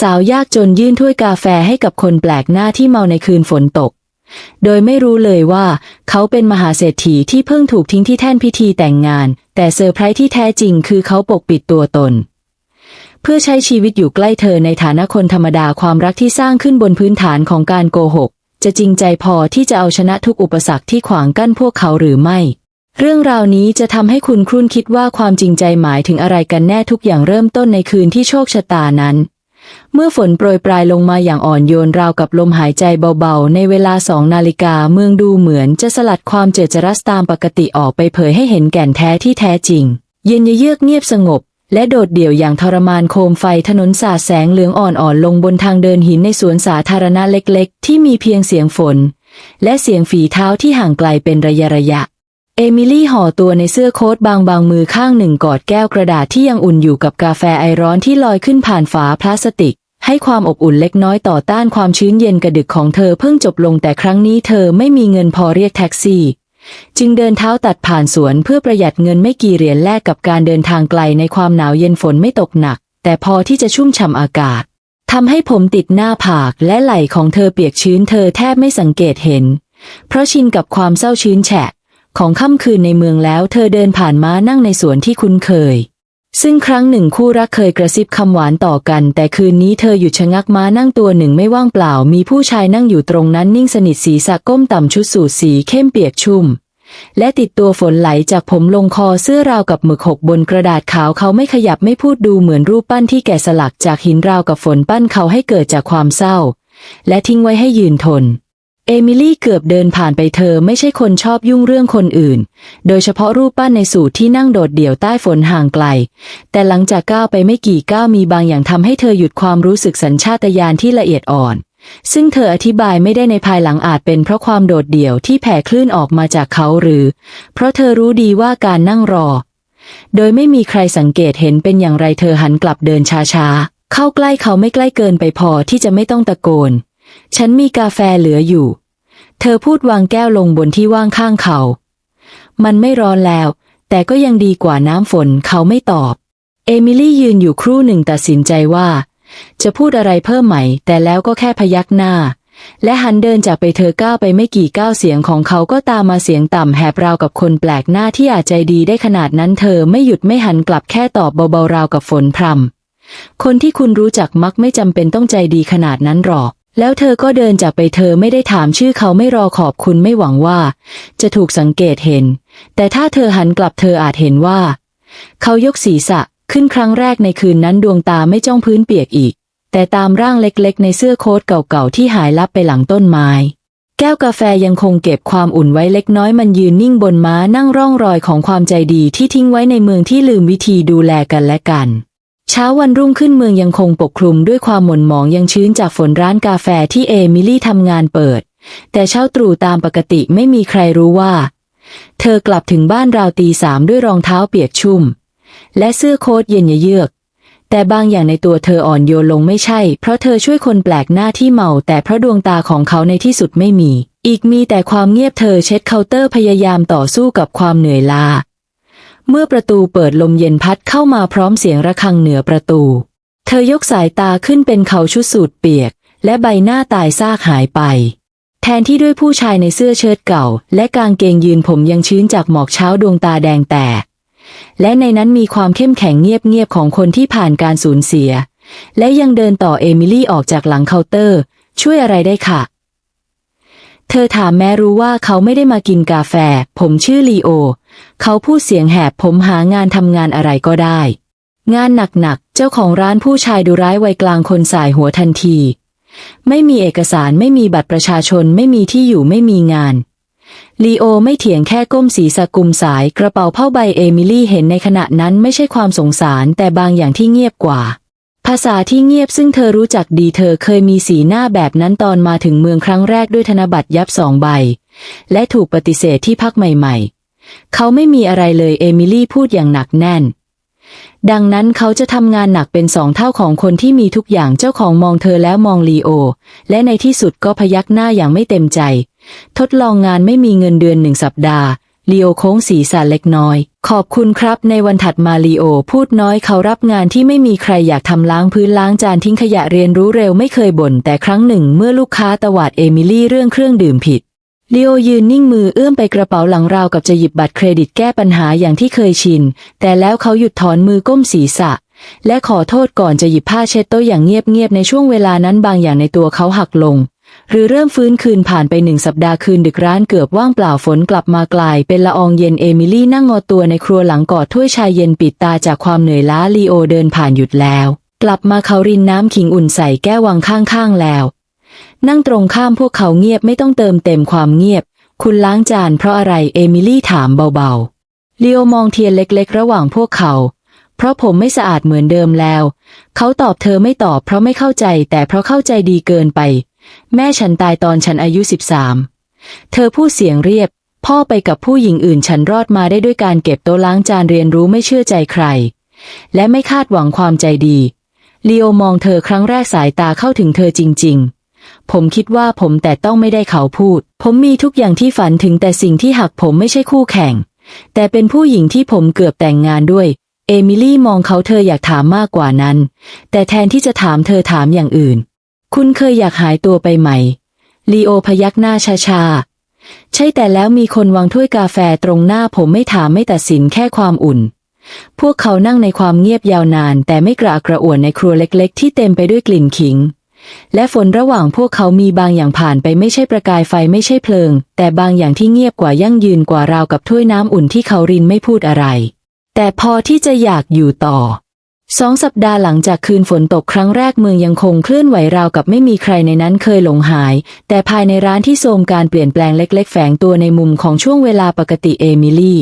สาวยากจนยื่นถ้วยกาแฟให้กับคนแปลกหน้าที่เมาในคืนฝนตก โดยไม่รู้เลยว่า เขาเป็นมหาเศรษฐีที่เพิ่งถูกทิ้งที่แท่นพิธีแต่งงาน แต่เซอร์ไพรส์ที่แท้จริงคือเขาปกปิดตัวตน เพื่อใช้ชีวิตอยู่ใกล้เธอในฐานะคนธรรมดาความรักที่สร้างขึ้นบนพื้นฐานของการโกหก จะจริงใจพอที่จะเอาชนะทุกอุปสรรคที่ขวางกั้นพวกเขาหรือไม่เรื่องราวนี้จะทำให้คุณครุ่นคิดว่าความจริงใจหมายถึงอะไรกันแน่ทุกอย่างเริ่มต้นในคืนที่โชคชะตานั้น เมื่อฝนโปรยปลายลงมาอย่างอ่อนโยนราวกับลมหายใจเบาๆ ในเวลาสองนาฬิกาเมืองดูเหมือนจะสลัดความเจิดจรัสตามปกติออกไปเผยให้เห็นแก่นแท้ที่แท้จริง เย็นเยือกเงียบสงบ และโดดเดี่ยวอย่างทรมานโคมไฟถนนสาดแสงเหลืองอ่อนๆลงบนทางเดินหินในสวนสาธารณะเล็กๆ ที่มีเพียงเสียงฝน และเสียงฝีเท้าที่ห่างไกลเป็นระยะระยะ เอมิลี่ห่อตัวในเสื้อโค้ทบางบางมือข้างหนึ่งกอดแก้วกระดาษที่ยังอุ่นอยู่กับกาแฟไอร้อนที่ลอยขึ้นผ่านฝาพลาสติก ให้ความอบอุ่นเล็กน้อยต่อต้านความชื้นเย็นกระดึกของเธอเพิ่งจบลงแต่ครั้งนี้เธอไม่มีเงินพอเรียกแท็กซี่ จึงเดินเท้าตัดผ่านสวนเพื่อประหยัดเงินไม่กี่เหรียญแลกกับการเดินทางไกลในความหนาวเย็นฝนไม่ตกหนัก แต่พอที่จะชุ่มฉ่ำอากาศทำให้ผมติดหน้าผากและไหล่ของเธอเปียกชื้นเธอแทบไม่สังเกตเห็น เพราะชินกับความเศร้าชื้นแฉะ ของค่ำคืนในเมืองแล้วเธอเดินผ่านม้านั่งในสวนที่คุ้นเคย ซึ่งครั้งหนึ่งคู่รักเคยกระซิบคำหวานต่อกัน แต่คืนนี้เธอหยุดชะงักม้านั่งตัวหนึ่งไม่ว่างเปล่า มีผู้ชายนั่งอยู่ตรงนั้นนิ่งสนิทศีรษะก้มต่ำชุดสูทสีเข้มเปียกชุ่ม และติดตัวฝนไหลจากผมลงคอเสื้อราวกับหมึกหกบนกระดาษขาวเขาไม่ขยับไม่พูดดูเหมือนรูปปั้นที่แกะสลักจากหินราวกับฝนปั้นเขาให้เกิดจากความเศร้า และทิ้งไว้ให้ยืนทน เอมิลี่เกือบเดินผ่านไปเธอไม่ใช่คนชอบยุ่งเรื่องคนอื่น โดยเฉพาะรูปปั้นในสูตรที่นั่งโดดเดี่ยวใต้ฝนห่างไกล แต่หลังจากก้าวไปไม่กี่ก้าวมีบางอย่างทำให้เธอหยุดความรู้สึกสัญชาตญาณที่ละเอียดอ่อน ซึ่งเธออธิบายไม่ได้ในภายหลังอาจเป็นเพราะความโดดเดี่ยวที่แผ่คลื่นออกมาจากเขาหรือ เพราะเธอรู้ดีว่าการนั่งรอ โดยไม่มีใครสังเกตเห็นเป็นอย่างไรเธอหันกลับเดินช้าๆ เข้าใกล้เขาไม่ใกล้เกินไปพอที่จะไม่ต้องตะโกน ฉันมีกาแฟเหลืออยู่ เธอพูดวางแก้วลงบนที่ว่างข้างเขา มันไม่ร้อนแล้ว แต่ก็ยังดีกว่าน้ำฝนเขาไม่ตอบ เอมิลี่ยืนอยู่ครู่หนึ่งตัดสินใจว่า จะพูดอะไรเพิ่มไหม แต่แล้วก็แค่พยักหน้า และหันเดินจากไปเธอก้าวไปไม่กี่ก้าวเสียงของเขาก็ตามมาเสียงต่ำแหบราวกับคนแปลกหน้าที่อาจใจดีได้ขนาดนั้นเธอไม่หยุดไม่หันกลับแค่ตอบเบาๆราวกับฝนพรำคนที่คุณรู้จักมักไม่จำเป็นต้องใจดีขนาดนั้นหรอก แล้วเธอก็เดินจากไปเธอไม่ได้ถามชื่อเขาไม่รอขอบคุณไม่หวังว่า จะถูกสังเกตเห็น แต่ถ้าเธอหันกลับเธออาจเห็นว่า เขายกศีรษะขึ้นครั้งแรกในคืนนั้นดวงตาไม่จ้องพื้นเปียกอีก แต่ตามร่างเล็กๆ ในเสื้อโค้ทเก่าๆที่หายลับไปหลังต้นไม้ แก้วกาแฟยังคงเก็บความอุ่นไว้เล็กน้อยมันยืนนิ่งบนม้านั่งร่องรอยของความใจดีที่ทิ้งไว้ในเมืองที่ลืมวิธีดูแลกันและกัน เช้าวันรุ่งขึ้นเมืองยังคงปกคลุมด้วยความหม่นหมองยังชื้นจากฝนร้านกาแฟที่เอมิลี่ทำงานเปิด แต่เช้าตรู่ตามปกติไม่มีใครรู้ว่า เธอกลับถึงบ้านราวตีสามด้วยรองเท้าเปียกชุ่ม และเสื้อโค้ทเย็นเยือก แต่บางอย่างในตัวเธออ่อนโยนลงไม่ใช่ เพราะเธอช่วยคนแปลกหน้าที่เมา แต่เพราะดวงตาของเขาในที่สุดไม่มี อีกมีแต่ความเงียบเธอเช็ดเคาน์เตอร์พยายามต่อสู้กับความเหนื่อยล้า เมื่อประตูเปิดลมเย็นพัดเข้ามาพร้อมเสียงระฆังเหนือประตู เธอยกสายตาขึ้นเป็นเขาชุดสูทเปียก และใบหน้าตายซากหายไป แทนที่ด้วยผู้ชายในเสื้อเชิ้ตเก่า และกางเกงยืนผมยังชื้นจากหมอกเช้าดวงตาแดงแตก และในนั้นมีความเข้มแข็งเงียบๆของคนที่ผ่านการสูญเสีย และยังเดินต่อเอมิลี่ออกจากหลังเคาน์เตอร์ ช่วยอะไรได้ค่ะ เธอถามแม้รู้ว่าเขาไม่ได้มากินกาแฟ ผมชื่อลีโอ เขาพูดเสียงแหบผมหางานทำงานอะไรก็ได้ งานหนักๆ เจ้าของร้านผู้ชายดูร้ายวัยกลางคนสายหัวทันที ไม่มีเอกสารไม่มีบัตรประชาชนไม่มีที่อยู่ไม่มีงานลีโอไม่เถียงแค่ก้มศีรษะกุมสายกระเป๋าผ้าใบเอมิลี่เห็นในขณะนั้นไม่ใช่ความสงสารแต่บางอย่างที่เงียบกว่า ภาษาที่เงียบซึ่งเธอรู้จักดีเธอเคยมีสีหน้าแบบนั้นตอนมาถึงเมืองครั้งแรกด้วยธนบัตรยับสองใบ และถูกปฏิเสธที่พักใหม่ ๆ เขาไม่มีอะไรเลยเอมิลี่พูดอย่างหนักแน่น ดังนั้นเขาจะทำงานหนักเป็นสองเท่าของคนที่มีทุกอย่างเจ้าของมองเธอแล้วมองลีโอ และในที่สุดก็พยักหน้าอย่างไม่เต็มใจ ทดลองงานไม่มีเงินเดือนหนึ่งสัปดาห์ลีโอโค้งศีรษะเล็กน้อย ขอบคุณครับในวันถัดมาลีโอ พูดน้อยเขารับงานที่ไม่มีใครอยากทำล้างพื้นล้างจานทิ้งขยะเรียนรู้เร็วไม่เคยบ่นแต่ครั้งหนึ่งเมื่อลูกค้าตวาดเอมิลี่เรื่องเครื่องดื่มผิด ลีโอยืนนิ่งมือเอื้อมไปกระเป๋าหลังราวกับจะหยิบบัตรเครดิตแก้ปัญหาอย่างที่เคยชิน แต่แล้วเขาหยุดถอนมือก้มศีรษะ และขอโทษก่อนจะหยิบผ้าเช็ดโต๊ะอย่างเงียบๆในช่วงเวลานั้นบางอย่างในตัวเขาหักลง หรือเริ่มฟื้นคืนผ่านไปหนึ่งสัปดาห์คืนดึกร้านเกือบว่างเปล่าฝนกลับมากลาย เป็นละอองเย็นเอมิลี่นั่งงอตัวในครัวหลังกอดถ้วยชาเย็นปิดตาจากความเหนื่อยล้าลีโอเดินผ่านหยุดแล้ว กลับมาเขารินน้ำขิงอุ่นใส่แก้ววางข้างๆแล้ว นั่งตรงข้ามพวกเขาเงียบไม่ต้องเติมเต็มความเงียบ คุณล้างจานเพราะอะไรเอมิลี่ถามเบาๆเลีโอมองเทียนเล็กๆ ระหว่างพวกเขา เพราะผมไม่สะอาดเหมือนเดิมแล้ว เขาตอบเธอไม่ตอบเพราะไม่เข้าใจแต่เพราะเข้าใจดีเกินไป แม่ฉันตายตอนฉันอายุสิบสามเธอพูดเสียงเรียบ พ่อไปกับผู้หญิงอื่นฉันรอดมาได้ด้วยการเก็บโต๊ะล้างจานเรียนรู้ไม่เชื่อใจใคร และไม่คาดหวังความใจดีลีโอมองเธอครั้งแรกสายตาเข้าถึงเธอจริง ๆ ผมคิดว่าผมแต่ต้องไม่ได้เขาพูด ผมมีทุกอย่างที่ฝันถึงแต่สิ่งที่หักผมไม่ใช่คู่แข่ง แต่เป็นผู้หญิงที่ผมเกือบแต่งงานด้วย เอมิลี่มองเขาเธออยากถามมากกว่านั้น แต่แทนที่จะถามเธอถามอย่างอื่น คุณเคยอยากหายตัวไปไหมลีโอพยักหน้าชาๆ ใช่แต่แล้วมีคนวางถ้วยกาแฟตรงหน้าผมไม่ถามไม่ตัดสินแค่ความอุ่น พวกเขานั่งในความเงียบยาวนาน แต่ไม่กระอักกระอ่วนในครัวเล็กๆ ที่เต็มไปด้วยกลิ่นขิง และฝนระหว่างพวกเขามีบางอย่างผ่านไปไม่ใช่ประกายไฟไม่ใช่เพลิง แต่บางอย่างที่เงียบกว่ายั่งยืนกว่าราวกับถ้วยน้ำอุ่นที่เขารินไม่พูดอะไร แต่พอที่จะอยากอยู่ต่อสองสัปดาห์หลังจากคืนฝนตกครั้งแรกเมืองยังคงเคลื่อนไหวราวกับไม่มีใครในนั้นเคยหลงหาย แต่ภายในร้านที่โทมการเปลี่ยนแปลงเล็ก ๆ แฝงตัวในมุมของช่วงเวลาปกติเอมิลี่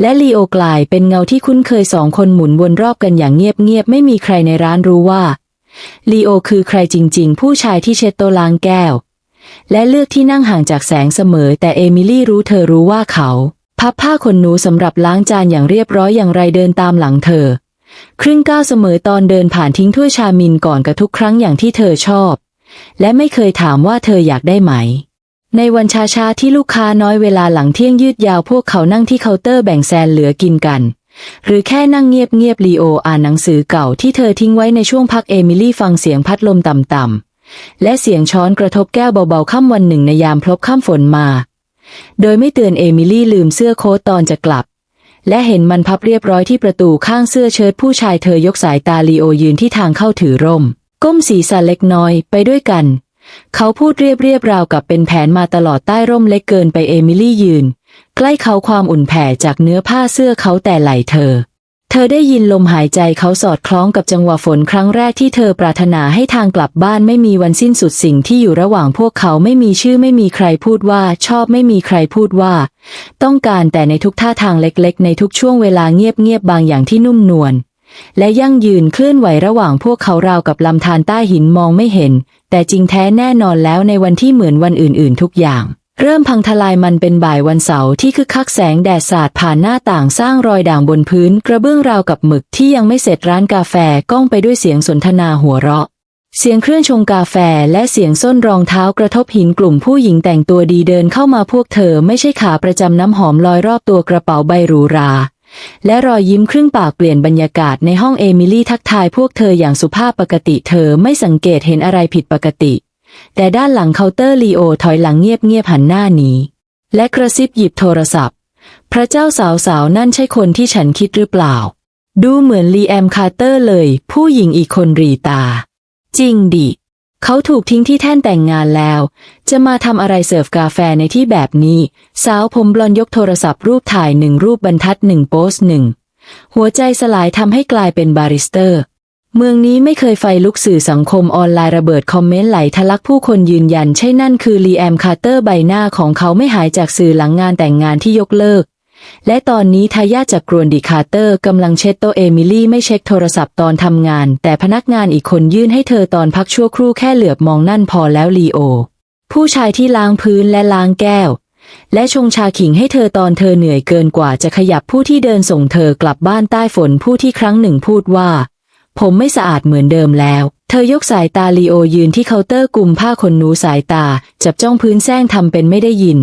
และลีโอกลายเป็นเงาที่คุ้นเคยสองคนหมุนวนรอบกันอย่างเงียบๆไม่มีใครในร้านรู้ว่า ลีโอคือใครจริง ๆ ผู้ชายที่เช็ดโต๊ะล้างแก้ว และเลือกที่นั่งห่างจากแสงเสมอ แต่เอมิลี่รู้เธอรู้ว่าเขา พับผ้าขนหนูสำหรับล้างจานอย่างเรียบร้อยอย่างไรเดินตามหลังเธอ ครึ่งก้าวเสมอตอนเดินผ่านทิ้งถ้วยชามินก่อนกับทุกครั้งอย่างที่เธอชอบ และไม่เคยถามว่าเธออยากได้ไหมในวันชาชาๆที่ลูกค้าน้อยเวลาหลังเที่ยงยืดยาวพวกเขานั่งที่เคาน์เตอร์แบ่งแซนเหลือกินกัน หรือแค่นั่งเงียบๆลีโออ่านหนังสือเก่าที่เธอทิ้งไว้ในช่วงพักเอมิลี่ฟังเสียงพัดลมต่ำๆและเสียงช้อนกระทบแก้วเบาๆค่ำวันหนึ่งในยามพลบค่ำฝนมา โดยไม่เตือนเอมิลี่ลืมเสื้อโค้ทตอนจะกลับ และเห็นมันพับเรียบร้อยที่ประตูข้างเสื้อเชิ้ตผู้ชายเธอยกสายตาลีโอยืนที่ทางเข้าถือร่ม ก้มศีรษะเล็กน้อยไปด้วยกัน เขาพูดเรียบเรียบๆราวกับเป็นแผนมาตลอดใต้ร่มเล็กเกินไปเอมิลี่ยืน ใกล้เขาความอุ่นแผ่จากเนื้อผ้าเสื้อเขาแต่ไหลเธอ เธอได้ยินลมหายใจเขาสอดคล้องกับจังหวะฝนครั้งแรกที่เธอปรารถนาให้ทางกลับบ้านไม่มีวันสิ้นสุดสิ่งที่อยู่ระหว่างพวกเขาไม่มีชื่อไม่มีใครพูดว่าชอบไม่มีใครพูดว่า ต้องการแต่ในทุกท่าทางเล็กๆ ในทุกช่วงเวลาเงียบๆบางอย่างที่นุ่มนวลและยั่งยืนเคลื่อนไหวระหว่างพวกเขาราวกับลำธารใต้หินมองไม่เห็น แต่จริงแท้แน่นอนแล้วในวันที่เหมือนวันอื่นๆ ทุกอย่าง เริ่มพังทลายมันเป็นบ่ายวันเสาร์ที่คึกคักแสงแดดสาดผ่านหน้าต่างสร้างรอยด่างบนพื้นกระเบื้องราวกับหมึกที่ยังไม่เสร็จร้านกาแฟก้องไปด้วยเสียงสนทนาหัวเราะ เสียงเครื่องชงกาแฟและเสียงส้นรองเท้ากระทบหินกลุ่มผู้หญิงแต่งตัวดีเดินเข้ามาพวกเธอไม่ใช่ขาประจำน้ำหอมลอยรอบตัวกระเป๋าใบหรูหราและรอยยิ้มครึ่งปากเปลี่ยนบรรยากาศในห้องเอมิลี่ทักทายพวกเธออย่างสุภาพปกติเธอไม่สังเกตเห็นอะไรผิดปกติ แต่ด้านหลังเคาน์เตอร์ลีโอถอยหลังเงียบๆหันหน้าหนีและกระซิบหยิบโทรศัพท์ พระเจ้าสาวๆนั่นใช่คนที่ฉันคิดหรือเปล่า ดูเหมือนลีแอมคาร์เตอร์เลย ผู้หญิงอีกคนรีตา จริงดิ เขาถูกทิ้งที่แท่นแต่งงานแล้ว จะมาทำอะไรเสิร์ฟกาแฟในที่แบบนี้ สาวผมบลอนยกโทรศัพท์รูปถ่ายหนึ่งรูปบรรทัดหนึ่งโพสหนึ่งหัวใจสลายทำให้กลายเป็นบาริสเตอร์ เมืองนี้ไม่เคยไฟลุกสื่อสังคมออนไลน์ระเบิดคอมเมนต์ไหลทะลักผู้คนยืนยันใช่นั่นคือลีแอมคาร์เตอร์ใบหน้าของเขาไม่หายจากสื่อหลังงานแต่งงานที่ยกเลิก และตอนนี้ทายาทจากกรวนดิคาร์เตอร์กำลังเช็ดโตเอมิลี่ไม่เช็คโทรศัพท์ตอนทำงาน แต่พนักงานอีกคนยื่นให้เธอตอนพักชั่วครู่แค่เหลือบมองนั่นพอแล้วลีโอ ผู้ชายที่ล้างพื้นและล้างแก้ว และชงชาขิงให้เธอตอนเธอเหนื่อยเกินกว่าจะขยับผู้ที่เดินส่งเธอกลับบ้านใต้ฝนผู้ที่ครั้งหนึ่งพูดว่า ผมไม่สะอาดเหมือนเดิมแล้ว เธอยกสายตาลีโอยืนที่เคาน์เตอร์กลุ่มผ้าขนหนูสายตา จับจ้องพื้นแซงทำเป็นไม่ได้ยิน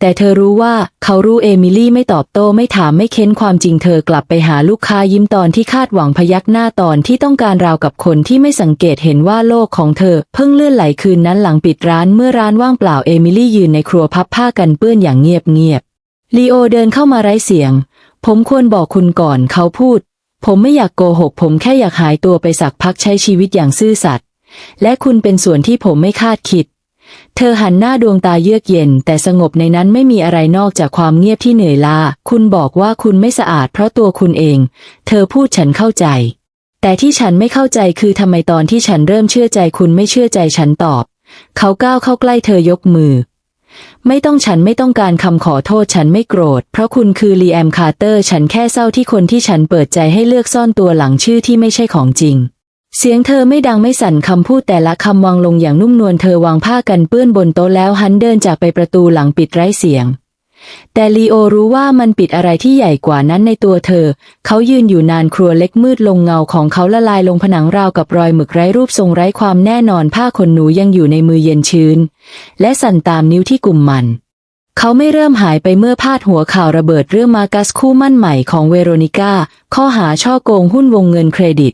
แต่เธอรู้ว่าเขารู้เอมิลี่ไม่ตอบโต้ไม่ถามไม่เค้นความจริงเธอกลับไปหาลูกค้ายิ้มตอนที่คาดหวังพยักหน้าตอนที่ต้องการราวกับคนที่ไม่สังเกตเห็นว่าโลกของเธอ เพิ่งเลื่อนไหลคืนนั้นหลังปิดร้านเมื่อร้านว่างเปล่าเอมิลี่ยืนในครัวพับผ้ากันเปื้อนอย่างเงียบเงียบลีโอเดินเข้ามาไร้เสียงผมควรบอกคุณก่อนเขาพูด ผมไม่อยากโกหก ผมแค่อยากหายตัวไปสักพักใช้ชีวิตอย่างซื่อสัตย์และคุณเป็นส่วนที่ผมไม่คาดคิด เธอหันหน้าดวงตาเยือกเย็น แต่สงบในนั้นไม่มีอะไรนอกจากความเงียบที่เหนื่อยล้าคุณบอกว่าคุณไม่สะอาดเพราะตัวคุณเอง เธอพูดฉันเข้าใจ แต่ที่ฉันไม่เข้าใจคือทำไมตอนที่ฉันเริ่มเชื่อใจคุณไม่เชื่อใจฉันตอบ เขาก้าวเข้าใกล้เธอยกมือ ไม่ต้องฉันไม่ต้องการคำขอโทษฉันไม่โกรธ เพราะคุณคือลีแอมคาร์เตอร์ฉันแค่เศร้าที่คนที่ฉันเปิดใจให้เลือกซ่อนตัวหลังชื่อที่ไม่ใช่ของจริง เสียงเธอไม่ดังไม่สั่นคำพูดแต่ละคำวางลงอย่างนุ่มนวลเธอวางผ้ากันเปื้อนบนโต๊ะแล้วหันเดินจากไปประตูหลังปิดไร้เสียง แต่ลีโอรู้ว่ามันปิดอะไรที่ใหญ่กว่านั้นในตัวเธอ เขายืนอยู่นานครัวเล็กมืดลงเงาของเขาละลายลงผนังราวกับรอยหมึกไร้รูปทรงไร้ความแน่นอนผ้าขนหนูยังอยู่ในมือเย็นชื้น และสั่นตามนิ้วที่กลุ่มมัน เขาไม่เริ่มหายไปเมื่อพาดหัวข่าวระเบิดเรื่องมากัสคู่มั่นใหม่ของเวโรนิก้าข้อหาช่อโกงหุ้นวงเงินเครดิต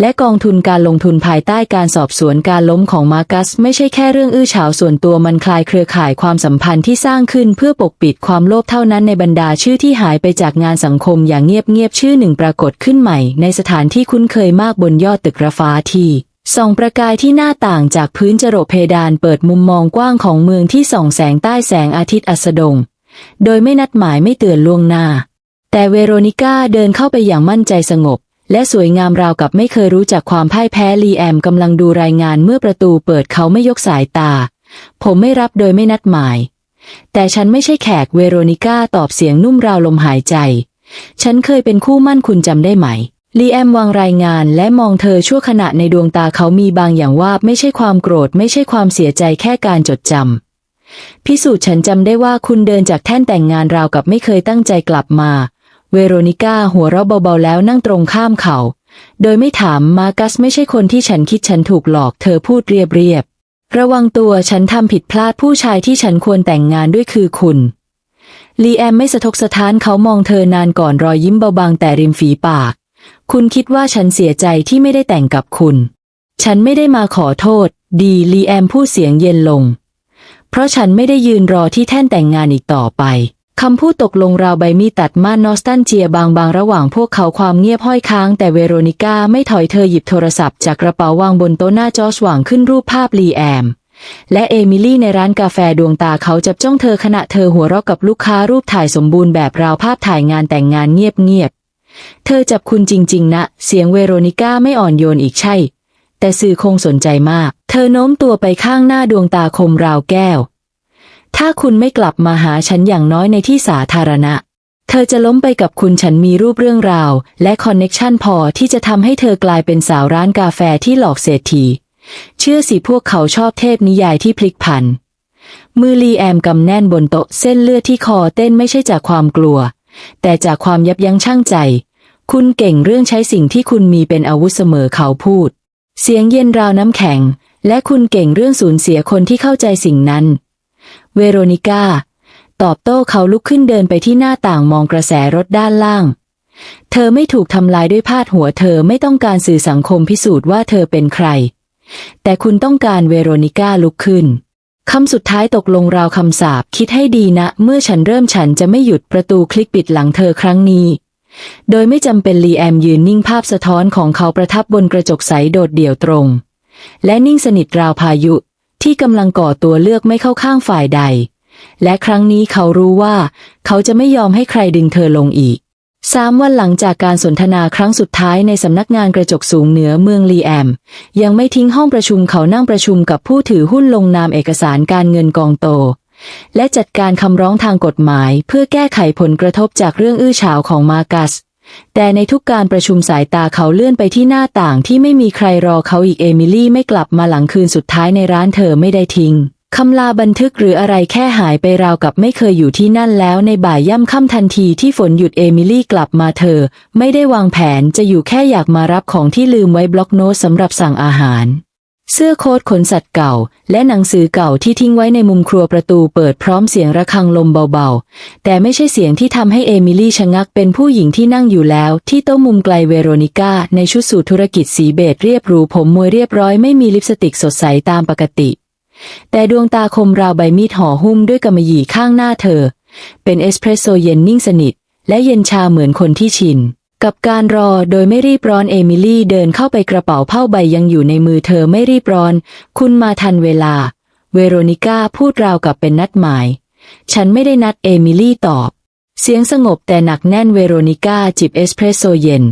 และกองทุนการลงทุนภายใต้การสอบสวนการล้มของมากัส ไม่ใช่แค่เรื่องอื้อฉาวส่วนตัวมันคลายเครือข่ายความสัมพันธ์ที่สร้างขึ้นเพื่อปกปิดความโลภเท่านั้นในบรรดาชื่อที่หายไปจากงานสังคมอย่างเงียบๆชื่อหนึ่งปรากฏขึ้นใหม่ ในสถานที่คุ้นเคยมากบนยอดตึกระฟ้าที่ส่องประกายที่หน้าต่างจากพื้นจรดเพดานเปิดมุมมองกว้างของเมืองที่ส่องแสงใต้แสงอาทิตย์อัสดง โดยไม่นัดหมายไม่เตือนล่วงหน้า แต่เวโรนิก้าเดินเข้าไปอย่างมั่นใจสงบ และสวยงามราวกับไม่เคยรู้จักความพ่ายแพ้ลีแอมกำลังดูรายงานเมื่อประตูเปิดเขาไม่ยกสายตา ผมไม่รับโดยไม่นัดหมาย แต่ฉันไม่ใช่แขกเวโรนิก้าตอบเสียงนุ่มราวลมหายใจ ฉันเคยเป็นคู่มั่นคุณจำได้ไหมลีแอมวางรายงานและมองเธอชั่วขณะในดวงตาเขามีบางอย่างว่าไม่ใช่ความโกรธไม่ใช่ความเสียใจแค่การจดจำพิสูจน์ฉันจำได้ว่าคุณเดินจากแท่นแต่งงานราวกับไม่เคยตั้งใจกลับมา เวโรนิก้าหัวเราะเบาๆแล้วนั่งตรงข้ามเขา โดยไม่ถามมากัสไม่ใช่คนที่ฉันคิดฉันถูกหลอกเธอพูดเรียบๆ ระวังตัวฉันทำผิดพลาดผู้ชายที่ฉันควรแต่งงานด้วยคือคุณ ลีแอมไม่สะทกสะท้านเขามองเธอนานก่อนรอยยิ้มเบาบางแต่ริมฝีปาก คุณคิดว่าฉันเสียใจที่ไม่ได้แต่งกับคุณ ฉันไม่ได้มาขอโทษ ดีลีแอมพูดเสียงเย็นลง เพราะฉันไม่ได้ยืนรอที่แท่นแต่งงานอีกต่อไป คำพูดตกลงราวใบมีดตัดม่านนอสตันเจียบางๆ ระหว่างพวกเขาความเงียบห้อยค้าง แต่เวโรนิก้าไม่ถอยเธอหยิบโทรศัพท์จากกระเป๋าวางบนโต๊ะหน้าจอสว่างขึ้นรูปภาพลีแอม และเอมิลี่ในร้านกาแฟดวงตาเขาจับจ้องเธอขณะเธอหัวเราะกับลูกค้ารูปถ่ายสมบูรณ์แบบราวภาพถ่ายงานแต่งงานเงียบๆเธอจับคุณจริง ๆ นะ เสียงเวโรนิก้าไม่อ่อนโยนอีกใช่ แต่สื่อคงสนใจมาก เธอโน้มตัวไปข้างหน้าดวงตาคมราวแก้ว ถ้าคุณไม่กลับมาหาฉันอย่างน้อยในที่สาธารณะ เธอจะล้มไปกับคุณฉันมีรูปเรื่องราว และคอนเน็กชันพอที่จะทำให้เธอกลายเป็นสาวร้านกาแฟที่หลอกเศรษฐี เชื่อสิพวกเขาชอบเทพนิยายที่พลิกผัน มือลีแอมกำแน่นบนโต๊ะเส้นเลือดที่คอเต้นไม่ใช่จากความกลัว แต่จากความยับยั้งชั่งใจ คุณเก่งเรื่องใช้สิ่งที่คุณมีเป็นอาวุธเสมอเขาพูด เสียงเย็นราวน้ำแข็ง และคุณเก่งเรื่องสูญเสียคนที่เข้าใจสิ่งนั้น เวโรนิก้า ตอบโต้เขาลุกขึ้นเดินไปที่หน้าต่างมองกระแสรถด้านล่าง เธอไม่ถูกทำลายด้วยพาดหัวเธอไม่ต้องการสื่อสังคมพิสูจน์ว่าเธอเป็นใคร แต่คุณต้องการเวโรนิก้าลุกขึ้นคำสุดท้ายตกลงราวคำสาปคิดให้ดีนะ เมื่อฉันเริ่มฉันจะไม่หยุดประตูคลิกปิดหลังเธอครั้งนี้ โดยไม่จำเป็นลีแอมยืนนิ่งภาพสะท้อนของเขาประทับบนกระจกใสโดดเดี่ยวตรง และนิ่งสนิทราวพายุ ที่กำลังก่อตัวเลือกไม่เข้าข้างฝ่ายใด และครั้งนี้เขารู้ว่า เขาจะไม่ยอมให้ใครดึงเธอลงอีกสามวันหลังจากการสนทนาครั้งสุดท้ายในสำนักงานกระจกสูงเหนือเมืองลีแอม ยังไม่ทิ้งห้องประชุมเขานั่งประชุมกับผู้ถือหุ้นลงนามเอกสารการเงินกองโต และจัดการคำร้องทางกฎหมาย เพื่อแก้ไขผลกระทบจากเรื่องอื้อฉาวของมากัส แต่ในทุกการประชุมสายตาเขาเลื่อนไปที่หน้าต่างที่ไม่มีใครรอเขาอีกเอมิลี่ไม่กลับมาหลังคืนสุดท้ายในร้านเธอไม่ได้ทิ้งคำลาบันทึกหรืออะไรแค่หายไปราวกับไม่เคยอยู่ที่นั่นแล้วในบ่ายย่ำค่ำทันทีที่ฝนหยุดเอมิลี่กลับมาเธอ ไม่ได้วางแผนจะอยู่แค่อยากมารับของที่ลืมไว้บล็อกโน้ตสำหรับสั่งอาหาร เสื้อโค้ทขนสัตว์เก่า และหนังสือเก่าที่ทิ้งไว้ในมุมครัวประตูเปิดพร้อมเสียงระฆังลมเบาๆ แต่ไม่ใช่เสียงที่ทำให้เอมิลี่ชะงักเป็นผู้หญิงที่นั่งอยู่แล้ว ที่โต๊ะมุมไกลเวโรนิก้า ในชุดสูทธุรกิจสีเบจเรียบหรูผมมวยเรียบร้อยไม่มีลิปสติกสดใสตามปกติ แต่ดวงตาคมราวใบมีดห่อหุ้มด้วยกำมะหยี่ข้างหน้าเธอ เป็นเอสเพรสโซเย็นนิ่งสนิท และเย็นชาเหมือนคนที่ชิน กับการรอโดยไม่รีบร้อนเอมิลี่เดินเข้าไปกระเป๋าผ้าใบยังอยู่ในมือเธอไม่รีบร้อน คุณมาทันเวลา เวโรนิก้าพูดราวกับเป็นนัดหมาย ฉันไม่ได้นัดเอมิลี่ตอบ เสียงสงบแต่หนักแน่นเวโรนิก้าจิบเอสเพรสโซเย็น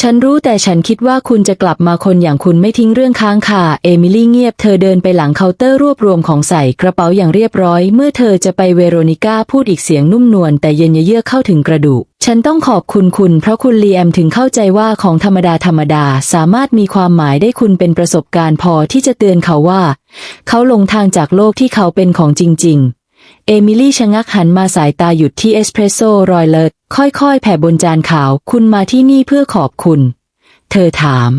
ฉันรู้แต่ฉันคิดว่าคุณจะกลับมาคนอย่างคุณไม่ทิ้งเรื่องค้างคาเอมิลี่เงียบเธอเดินไปหลังเคาน์เตอร์รวบรวมของใส่กระเป๋าอย่างเรียบร้อย เมื่อเธอจะไปเวโรนิก้าพูดอีกเสียงนุ่มนวลแต่เย็นเยือกเข้าถึงกระดูก ฉันต้องขอบคุณคุณ เพราะคุณลีแอมถึงเข้าใจว่าของธรรมดาธรรมดาสามารถมีความหมายได้คุณเป็นประสบการณ์พอที่จะเตือนเขาว่า เขาลงทางจากโลกที่เขาเป็นของจริง ๆ เอมิลี่ชะงักหันมาสายตาหยุดที่เอสเพรสโซ่รอยเลิศค่อยๆ แผ่บนจานขาว คุณมาที่นี่เพื่อขอบคุณ เธอถาม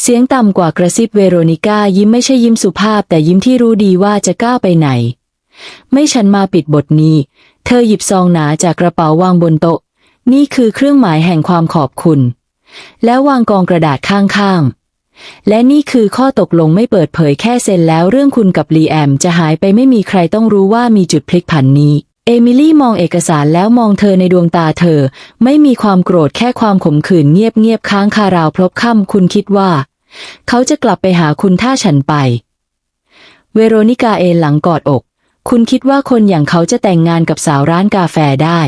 เสียงต่ำกว่ากระซิบเวโรนิก้ายิ้มไม่ใช่ยิ้มสุภาพ แต่ยิ้มที่รู้ดีว่าจะก้าวไปไหน ไม่ฉันมาปิดบทนี้ เธอหยิบซองหนาจากกระเป๋าวางบนโต๊ะ นี่คือเครื่องหมายแห่งความขอบคุณ แล้ววางกองกระดาษข้างๆ และนี่คือข้อตกลงไม่เปิดเผยแค่เซ็นแล้วเรื่องคุณกับลีแอมจะหายไปไม่มีใครต้องรู้ว่ามีจุดพลิกผันนี้ เอมิลี่มองเอกสารแล้วมองเธอในดวงตาเธอ ไม่มีความโกรธแค่ความขมขื่นเงียบเงียบๆค้างคาราวพลบค่ำคุณคิดว่า เขาจะกลับไปหาคุณถ้าฉันไป เวโรนิกาเอนหลังกอดอก คุณคิดว่าคนอย่างเขาจะแต่งงานกับสาวร้านกาแฟได้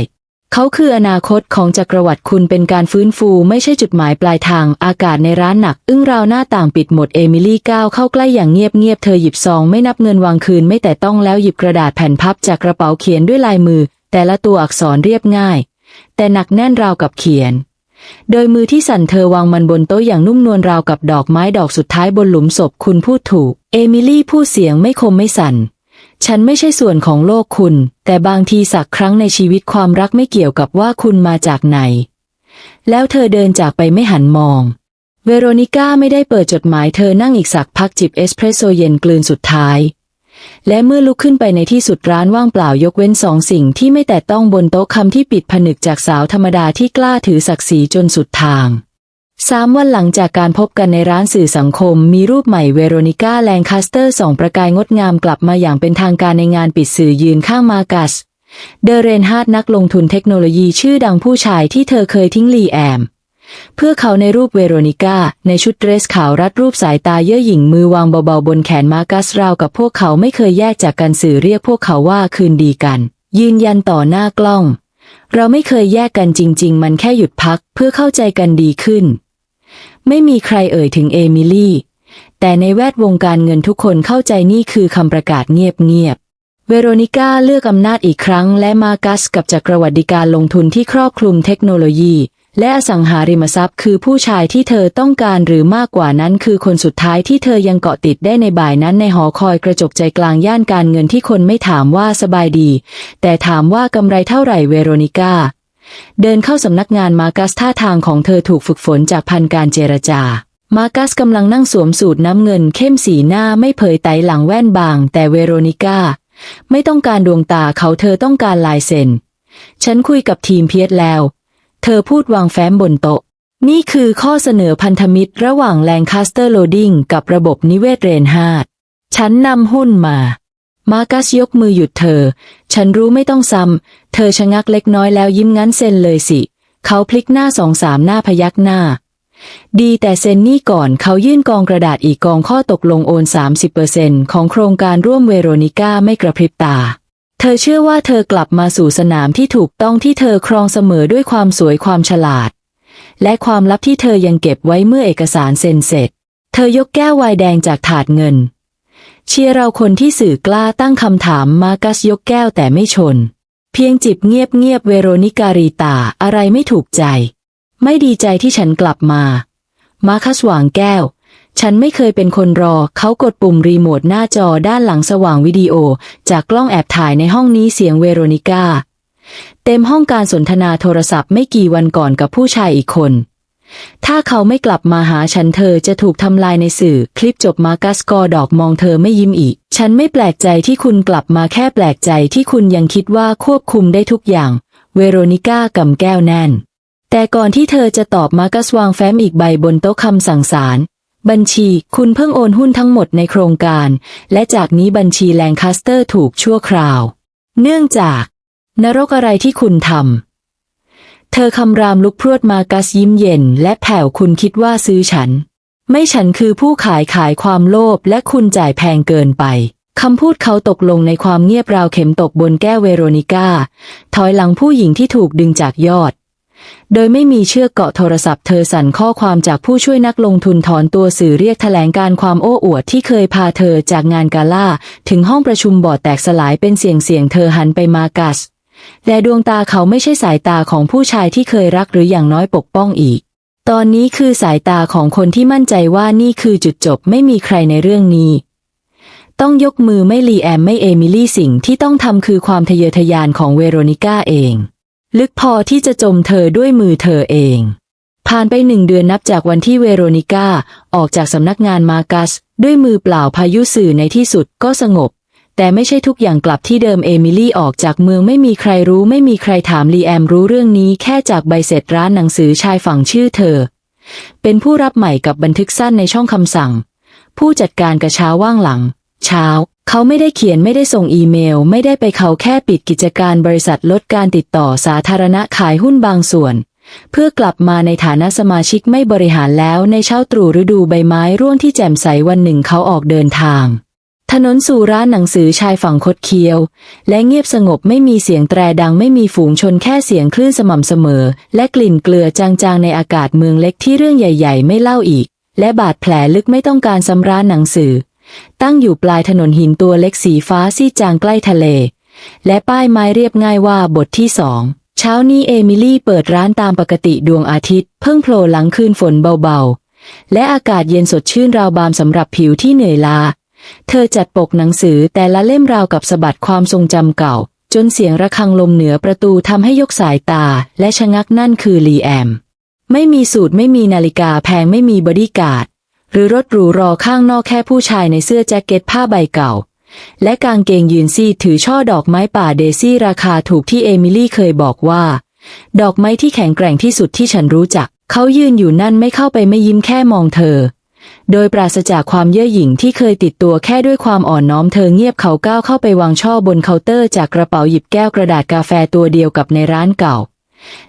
เขาคืออนาคตของจักรวรรดิคุณเป็นการฟื้นฟูไม่ใช่จุดหมายปลายทางอากาศในร้านหนัก อึ้งราวหน้าต่างปิดหมดเอมิลี่ก้าวเข้าใกล้อย่างเงียบๆเธอหยิบซองไม่นับเงินวางคืนไม่แต่ต้องแล้วหยิบกระดาษแผ่นพับจากกระเป๋าเขียนด้วยลายมือ แต่ละตัวอักษรเรียบง่าย แต่หนักแน่นราวกับเขียน โดยมือที่สั่นเธอวางมันบนโต๊ะอย่างนุ่มนวลราวกับดอกไม้ดอกสุดท้ายบนหลุมศพคุณพูดถูก เอมิลี่พูดเสียงไม่คมไม่สั่น ฉันไม่ใช่ส่วนของโลกคุณ แต่บางทีสักครั้งในชีวิตความรักไม่เกี่ยวกับว่าคุณมาจากไหน แล้วเธอเดินจากไปไม่หันมอง เวโรนิก้าไม่ได้เปิดจดหมายเธอนั่งอีกสักพักจิบเอสเพรสโซเย็นกลืนสุดท้าย และเมื่อลุกขึ้นไปในที่สุดร้านว่างเปล่ายกเว้นสองสิ่งที่ไม่แตะต้องบนโต๊ะคำที่ปิดผนึกจากสาวธรรมดาที่กล้าถือศักดิ์ศรีจนสุดทาง สามวันหลังจากการพบกันในร้านสื่อสังคม มีรูปใหม่เวโรนิก้าแลงคาสเตอร์ส่องประกายงดงามกลับมาอย่างเป็นทางการในงานปิดสื่อยืนข้างมากัส เดเรนฮาร์ดนักลงทุนเทคโนโลยีชื่อดังผู้ชายที่เธอเคยทิ้งลีแอม เพื่อเขาในรูปเวโรนิก้า ในชุดเดรสขาวรัดรูปสายตาเย่อหยิ่งมือวางเบาๆบนแขนมากัสราวกับพวกเขาไม่เคยแยกจากกันสื่อเรียกพวกเขาว่าคืนดีกัน ยืนยันต่อหน้ากล้อง เราไม่เคยแยกกันจริง ๆ มันแค่หยุดพักเพื่อเข้าใจกันดีขึ้น ไม่มีใครเอ่ยถึงเอมิลี่ แต่ในแวดวงการเงินทุกคนเข้าใจนี่คือคำประกาศเงียบๆ เวโรนิก้าเลือกอำนาจอีกครั้ง และมากัสกับจักรวรรดิการลงทุนที่ครอบคลุมเทคโนโลยี และอสังหาริมทรัพย์ คือผู้ชายที่เธอต้องการหรือมากกว่านั้นคือคนสุดท้ายที่เธอยังเกาะติดได้ในบ่ายนั้นในหอคอยกระจกใจกลางย่านการเงินที่คนไม่ถามว่าสบายดี แต่ถามว่ากำไรเท่าไหร่เวโรนิก้า เดินเข้าสำนักงานมากัสท่าทางของเธอถูกฝึกฝนจากพันการเจรจา มากัสกำลังนั่งสวมสูทน้ำเงินเข้มสีหน้าไม่เผยไตหลังแว่นบาง แต่เวโรนิก้า ไม่ต้องการดวงตาเขาเธอต้องการลายเซ็น ฉันคุยกับทีมเพียรแล้ว เธอพูดวางแฟ้มบนโต๊ะ นี่คือข้อเสนอพันธมิตรระหว่างแลงคาสเตอร์โลดิงกับระบบนิเวศเรนฮาร์ดฉันนำหุ้นมา มาร์กัสยกมือหยุดเธอ ฉันรู้ไม่ต้องซ้ำ เธอชะงักเล็กน้อยแล้วยิ้มงั้นเซ็นเลยสิ เขาพลิกหน้าสองสามหน้าพยักหน้า ดีแต่เซ็นนี่ก่อนเขายื่นกองกระดาษอีกกองข้อตกลงโอน 30%ของโครงการร่วมเวโรนิก้าไม่กระพริบตา เธอเชื่อว่าเธอกลับมาสู่สนามที่ถูกต้องที่เธอครองเสมอด้วยความสวยความฉลาด และความลับที่เธอยังเก็บไว้เมื่อเอกสารเซ็นเสร็จ เธอยกแก้วไวน์แดงจากถาดเงิน เชียร์เราคนที่สื่อกล้าตั้งคำถามมากัสยกแก้วแต่ไม่ชน เพียงจิบเงียบเงียบๆเวโรนิการีตาอะไรไม่ถูกใจ ไม่ดีใจที่ฉันกลับมา มาคัสหวางแก้ว ฉันไม่เคยเป็นคนรอ เขากดปุ่มรีโมทหน้าจอด้านหลังสว่างวิดีโอ จากกล้องแอบถ่ายในห้องนี้เสียงเวโรนิก้า เต็มห้องการสนทนาโทรศัพท์ไม่กี่วันก่อนกับผู้ชายอีกคน ถ้าเขาไม่กลับมาหาฉันเธอจะถูกทำลายในสื่อ คลิปจบมากัสกอร์ดอกมองเธอไม่ยิ้มอีก ฉันไม่แปลกใจที่คุณกลับมาแค่แปลกใจที่คุณยังคิดว่าควบคุมได้ทุกอย่าง เวโรนิก้ากำแก้วแน่น แต่ก่อนที่เธอจะตอบมากัสวางแฟ้มอีกใบบนโต๊ะคำสั่งสารบัญชีคุณเพิ่งโอนหุ้นทั้งหมดในโครงการ และจากนี้บัญชีแลงคาสเตอร์ถูกชั่วคราว เนื่องจาก นรกอะไรที่คุณทำ เธอคำรามลุกพรวดมากัสยิ้มเย็น และแผ่วคุณคิดว่าซื้อฉัน ไม่ฉันคือผู้ขายขายความโลภและคุณจ่ายแพงเกินไปคำพูดเขาตกลงในความเงียบราวเข็มตกบนแก้วเวโรนิก้า ถอยหลังผู้หญิงที่ถูกดึงจากยอด โดยไม่มีเชือกเกาะโทรศัพท์เธอสั่นข้อความจากผู้ช่วยนักลงทุนถอนตัวสื่อเรียกแถลงการความโอ้อวดที่เคยพาเธอจากงานกาล่า ถึงห้องประชุมบอร์ดแตกสลายเป็นเสียงเสียงเธอหันไปมากัส และดวงตาเขาไม่ใช่สายตาของผู้ชายที่เคยรักหรืออย่างน้อยปกป้องอีก ตอนนี้คือสายตาของคนที่มั่นใจว่านี่คือจุดจบไม่มีใครในเรื่องนี้ ต้องยกมือไม่ลีแอมไม่เอมิลี่สิ่งที่ต้องทำคือความทะเยอทะยานของเวโรนิก้าเอง ลึกพอที่จะจมเธอด้วยมือเธอเอง ผ่านไปหนึ่งเดือนนับจากวันที่เวโรนิก้าออกจากสำนักงานมากัส ด้วยมือเปล่าพายุสื่อในที่สุดก็สงบ แต่ไม่ใช่ทุกอย่างกลับที่เดิมเอมิลี่ออกจากเมืองไม่มีใครรู้ไม่มีใครถามลีแอมรู้เรื่องนี้แค่จากใบเสร็จร้านหนังสือชายฝั่งชื่อเธอ เป็นผู้รับใหม่กับบันทึกสั้นในช่องคำสั่ง ผู้จัดการกระเช้าว่างหลัง เช้า เขาไม่ได้เขียนไม่ได้ส่งอีเมล ไม่ได้ไปเขาแค่ปิดกิจการบริษัทลดการติดต่อสาธารณะขายหุ้นบางส่วน เพื่อกลับมาในฐานะสมาชิกไม่บริหารแล้วในเช้าตรู่ฤดูใบไม้ร่วงที่แจ่มใสวันหนึ่งเขาออกเดินทาง ถนนสู่ร้านหนังสือชายฝั่งคดเคี้ยว และเงียบสงบไม่มีเสียงแตรดังไม่มีฝูงชนแค่เสียงคลื่นสม่ำเสมอ และกลิ่นเกลือจางๆในอากาศเมืองเล็กที่เรื่องใหญ่ ๆ ไม่เล่าอีก และบาดแผลลึกไม่ต้องการสำร้านหนังสือ ตั้งอยู่ปลายถนนหินตัวเล็กสีฟ้าซีจางใกล้ทะเล และป้ายไม้เรียบง่ายว่าบทที่สองเช้านี้เอมิลี่เปิดร้านตามปกติดวงอาทิตย์ เพิ่งโผล่หลังคืนฝนเบาๆและอากาศเย็นสดชื่นราวบามสำหรับผิวที่เหนื่อยล้า เธอจัดปกหนังสือแต่ละเล่มราวกับสะบัดความทรงจำเก่า จนเสียงระฆังลมเหนือประตูทำให้ยกสายตา และชะงักนั่นคือลีแอม ไม่มีสูตรไม่มีนาฬิกาแพงไม่มีบอดี้การ์ดหรือรถหรูรอข้างนอกแค่ผู้ชายในเสื้อแจ็คเก็ตผ้าใบเก่า และกางเกงยีนซีดถือช่อดอกไม้ป่าเดซี่ราคาถูกที่เอมิลี่เคยบอกว่า ดอกไม้ที่แข็งแกร่งที่สุดที่ฉันรู้จัก เขายืนอยู่นั่นไม่เข้าไปไม่ยิ้มแค่มองเธอ โดยปราศจากความเย่อหยิ่งที่เคยติดตัวแค่ด้วยความอ่อนน้อมเธอเงียบเขาก้าวเข้าไปวางช่อบนเคาน์เตอร์จากกระเป๋าหยิบแก้วกระดาษกาแฟตัวเดียวกับในร้านเก่า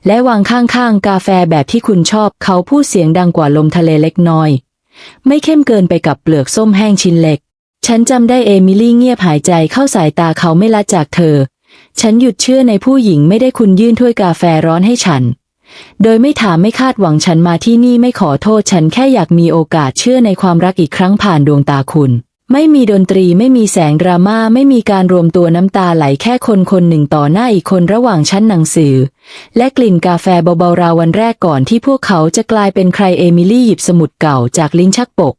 และวางข้างๆกาแฟแบบที่คุณชอบเขาพูดเสียงดังกว่าลมทะเลเล็กน้อย ไม่เข้มเกินไปกับเปลือกส้มแห้งชิ้นเล็ก ฉันจำได้เอมิลี่เงียบหายใจเข้าสายตาเขาไม่ละจากเธอ ฉันหยุดเชื่อในผู้หญิงไม่ได้คุณยื่นถ้วยกาแฟร้อนให้ฉัน โดยไม่ถามไม่คาดหวังฉันมาที่นี่ไม่ขอโทษฉันแค่อยากมีโอกาสเชื่อในความรักอีกครั้งผ่านดวงตาคุณ ไม่มีดนตรีไม่มีแสงดราม่าไม่มีการรวมตัวน้ำตาไหลแค่คนคนหนึ่งต่อหน้าอีกคนระหว่างชั้นหนังสือ และกลิ่นกาแฟเบาๆราววันแรกก่อนที่พวกเขาจะกลายเป็นใครเอมิลี่หยิบสมุดเก่าจากลิ้นชักปก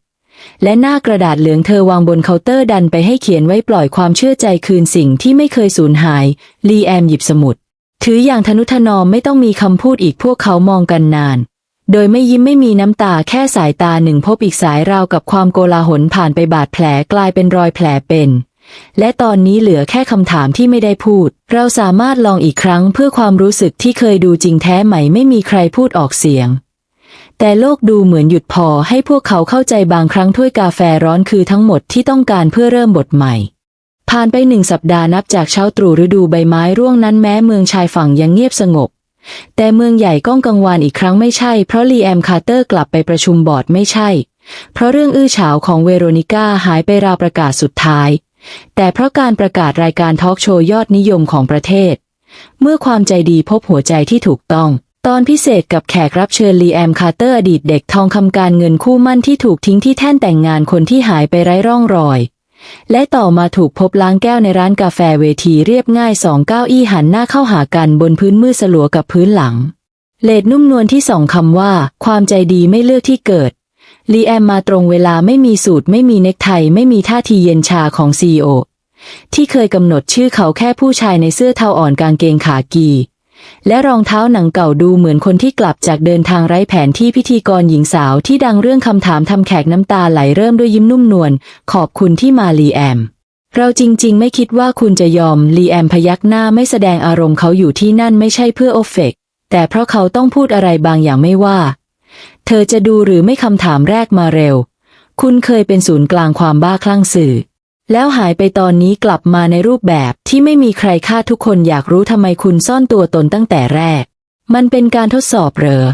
และหน้ากระดาษเหลืองเธอวางบนเคาน์เตอร์ดันไปให้เขียนไว้ปล่อยความเชื่อใจคืนสิ่งที่ไม่เคยสูญหาย ลีแอมหยิบสมุด ถืออย่างทนุถนอมไม่ต้องมีคำพูดอีกพวกเขามองกันนาน โดยไม่ยิ้มไม่มีน้ำตาแค่สายตาหนึ่งพบอีกสายราวกับความโกลาหลผ่านไปบาดแผลกลายเป็นรอยแผลเป็น และตอนนี้เหลือแค่คำถามที่ไม่ได้พูด เราสามารถลองอีกครั้งเพื่อความรู้สึกที่เคยดูจริงแท้ไหมไม่มีใครพูดออกเสียง แต่โลกดูเหมือนหยุดพอให้พวกเขาเข้าใจบางครั้งถ้วยกาแฟร้อนคือทั้งหมดที่ต้องการเพื่อเริ่มบทใหม่ ผ่านไปหนึ่งสัปดาห์นับจากเช้าตรู่ฤดูใบไม้ร่วงนั้นแม้เมืองชายฝั่งยังเงียบสงบ แต่เมืองใหญ่ก้องกังวานอีกครั้งไม่ใช่เพราะลีแอมคาร์เตอร์กลับไปประชุมบอร์ดไม่ใช่ เพราะเรื่องอื้อฉาวของเวโรนิก้าหายไปราวประกาศสุดท้าย แต่เพราะการประกาศรายการทอล์กโชว์ยอดนิยมของประเทศ เมื่อความใจดีพบหัวใจที่ถูกต้อง ตอนพิเศษกับแขกรับเชิญลีแอมคาร์เตอร์อดีตเด็กทองคำการเงินคู่มั่นที่ถูกทิ้งที่แท่นแต่งงานคนที่หายไปไร้ร่องรอย และต่อมาถูกพบล้างแก้วในร้านกาแฟเวทีเรียบง่ายสองเก้าอี้หันหน้าเข้าหากันบนพื้นมืดสลัวกับพื้นหลัง เลดนุ่มนวลที่สองคำว่า ความใจดีไม่เลือกที่เกิดลีแอมมาตรงเวลาไม่มีสูตรไม่มีเน็กไทไม่มีท่าทีเย็นชาของซีโอที่เคยกำหนดชื่อเขาแค่ผู้ชายในเสื้อเทาอ่อนกางเกงขากี และรองเท้าหนังเก่าดูเหมือนคนที่กลับจากเดินทางไร้แผนที่พิธีกรหญิงสาวที่ดังเรื่องคำถามทำแขกน้ำตาไหลเริ่มด้วยยิ้มนุ่มนวลขอบคุณที่มาลีแอม เราจริงๆ ไม่คิดว่าคุณจะยอมลีแอมพยักหน้าไม่แสดงอารมณ์เขาอยู่ที่นั่นไม่ใช่เพื่อโอฟเฟกแต่เพราะเขาต้องพูดอะไรบางอย่างไม่ว่า เธอจะดูหรือไม่คำถามแรกมาเร็ว คุณเคยเป็นศูนย์กลางความบ้าคลั่งสื่อ แล้วหายไปตอนนี้กลับมาในรูปแบบที่ไม่มีใครคาดทุกคนอยากรู้ทำไมคุณซ่อนตัวตนตั้งแต่แรก มันเป็นการทดสอบเหรอ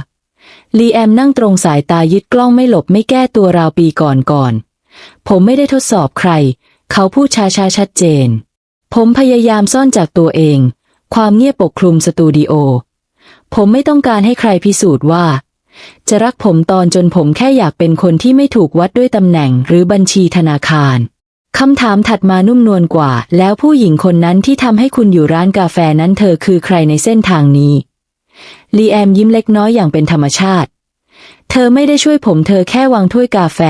ลีแอมนั่งตรงสายตายึดกล้องไม่หลบไม่แก้ตัวราวปีก่อนก่อน ผมไม่ได้ทดสอบใคร เขาพูดช้าช้าๆชัดเจน ผมพยายามซ่อนจากตัวเอง ความเงียบปกคลุมสตูดิโอ ผมไม่ต้องการให้ใครพิสูจน์ว่า จะรักผมตอนจนผมแค่อยากเป็นคนที่ไม่ถูกวัดด้วยตำแหน่งหรือบัญชีธนาคาร คำถามถัดมานุ่มนวลกว่า แล้วผู้หญิงคนนั้นที่ทำให้คุณอยู่ร้านกาแฟนั้นเธอคือใครในเส้นทางนี้ ลีแอมยิ้มเล็กน้อยอย่างเป็นธรรมชาติ เธอไม่ได้ช่วยผมเธอแค่วางถ้วยกาแฟ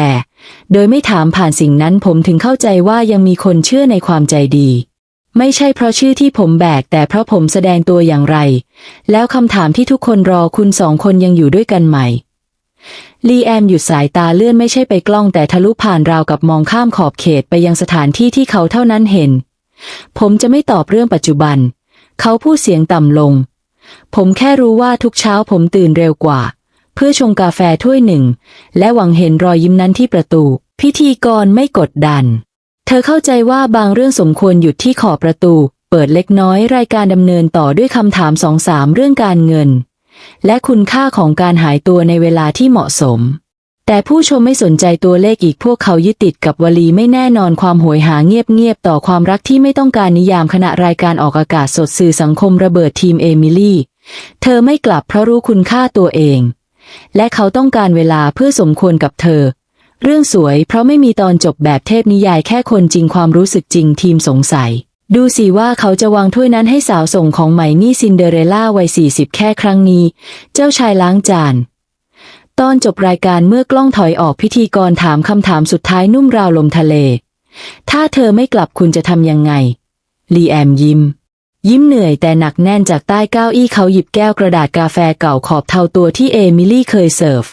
โดยไม่ถามผ่านสิ่งนั้นผมถึงเข้าใจว่ายังมีคนเชื่อในความใจดี ไม่ใช่เพราะชื่อที่ผมแบก แต่เพราะผมแสดงตัวอย่างไร แล้วคำถามที่ทุกคนรอคุณสองคนยังอยู่ด้วยกันไหม ลีแอมหยุดสายตาเลื่อนไม่ใช่ไปกล้องแต่ทะลุผ่านราวกับมองข้ามขอบเขตไปยังสถานที่ที่เขาเท่านั้นเห็น ผมจะไม่ตอบเรื่องปัจจุบัน เขาพูดเสียงต่ำลง ผมแค่รู้ว่าทุกเช้าผมตื่นเร็วกว่า เพื่อชงกาแฟถ้วยหนึ่ง และหวังเห็นรอยยิ้มนั้นที่ประตู พิธีกรไม่กดดัน เธอเข้าใจว่าบางเรื่องสมควรหยุดที่ขอบประตู เปิดเล็กน้อยรายการดำเนินต่อด้วยคำถามสองสามเรื่องการเงิน และคุณค่าของการหายตัวในเวลาที่เหมาะสม แต่ผู้ชมไม่สนใจตัวเลขอีกพวกเขายึดติดกับวลีไม่แน่นอนความโหยหาเงียบๆต่อความรักที่ไม่ต้องการนิยามขณะรายการออกอากาศสดสื่อสังคมระเบิดทีมเอมิลี่ เธอไม่กลับเพราะรู้คุณค่าตัวเอง และเขาต้องการเวลาเพื่อสมควรกับเธอ เรื่องสวยเพราะไม่มีตอนจบแบบเทพนิยายแค่คนจริงความรู้สึกจริงทีมสงสัย ดูสิว่าเขาจะวางถ้วยนั้นให้สาวส่งของใหม่นี่ซินเดอเรลล่าวัยสี่สิบแค่ครั้งนี้ เจ้าชายล้างจาน ตอนจบรายการเมื่อกล้องถอยออกพิธีกรถามคำถามสุดท้ายนุ่มราวลมทะเล ถ้าเธอไม่กลับคุณจะทำยังไง ลีแอมยิ้ม ยิ้มเหนื่อยแต่หนักแน่นจากใต้เก้าอี้เขาหยิบแก้วกระดาษกาแฟเก่าขอบเทาตัวที่เอมิลี่เคยเสิร์ฟ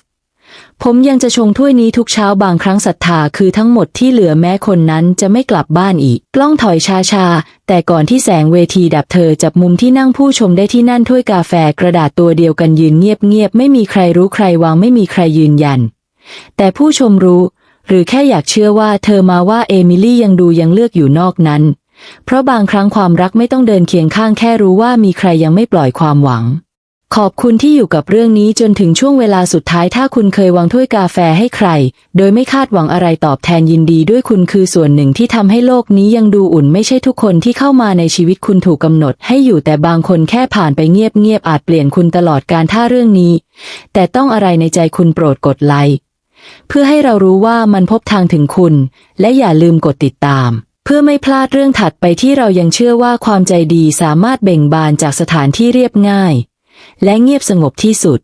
ผมยังจะชงถ้วยนี้ทุกเช้าบางครั้งศรัทธาคือทั้งหมดที่เหลือแม้คนนั้นจะไม่กลับบ้านอีก กล้องถอยช้าแต่ก่อนที่แสงเวทีดับเธอจับมุมที่นั่งผู้ชมได้ที่นั่นถ้วยกาแฟกระดาษตัวเดียวกันยืนเงียบๆไม่มีใครรู้ใครวางไม่มีใครยืนยัน แต่ผู้ชมรู้ หรือแค่อยากเชื่อว่าเธอมาว่าเอมิลี่ยังดูยังเลือกอยู่นอกนั้น เพราะบางครั้งความรักไม่ต้องเดินเคียงข้างแค่รู้ว่ามีใครยังไม่ปล่อยความหวัง ขอบคุณที่อยู่กับเรื่องนี้จนถึงช่วงเวลาสุดท้ายถ้าคุณเคยวางถ้วยกาแฟให้ใคร โดยไม่คาดหวังอะไรตอบแทนยินดีด้วยคุณคือส่วนหนึ่งที่ทำให้โลกนี้ยังดูอุ่นไม่ใช่ทุกคนที่เข้ามาในชีวิตคุณถูกกำหนดให้อยู่แต่บางคนแค่ผ่านไปเงียบๆอาจเปลี่ยนคุณตลอดการถ้าเรื่องนี้ แต่ต้องอะไรในใจคุณโปรดกดไลค์เพื่อให้เรารู้ว่ามันพบทางถึงคุณ และอย่าลืมกดติดตามเพื่อไม่พลาดเรื่องถัดไปที่เรายังเชื่อว่าความใจดีสามารถเบ่งบานจากสถานที่เรียบง่าย และเงียบสงบที่สุด